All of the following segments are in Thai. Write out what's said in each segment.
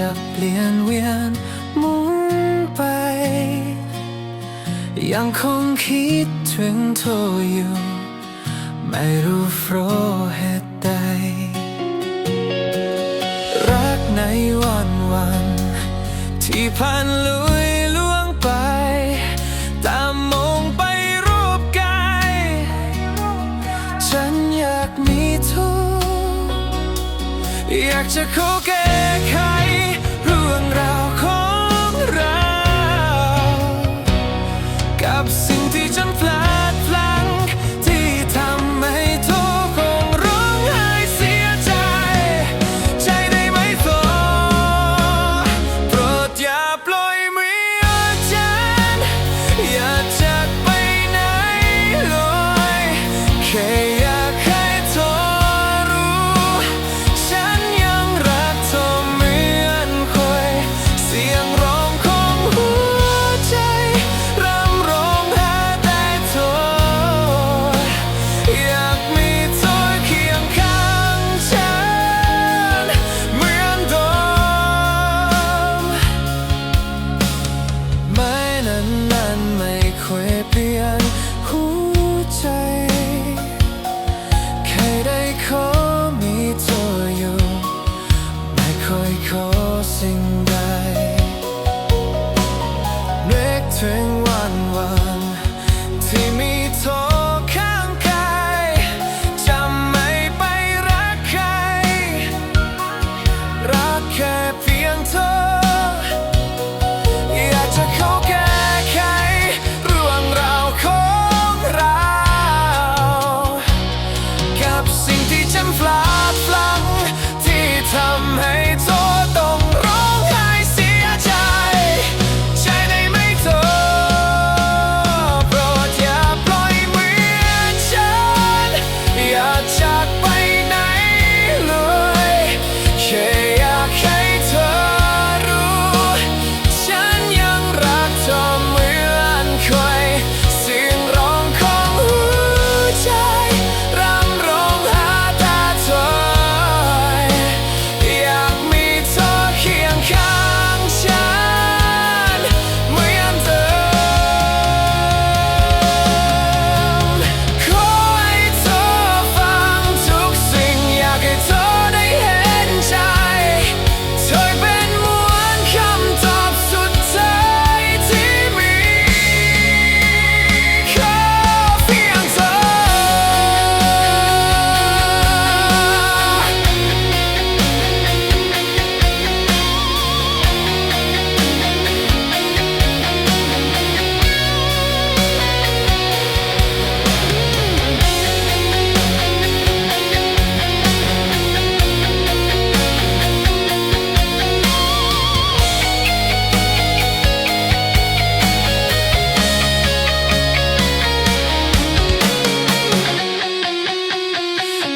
จะเปลี่ยนเวียนหมุนไป ยังคงคิดถึงเธออยู่ ไม่รู้เพราะเหตุใด รักในวันวัน ที่ผ่านลุยล่วงไป ตามมองไปรูปกาย ฉันอยากมีทุกอยากจะขอแก absent power.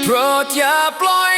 brought your blind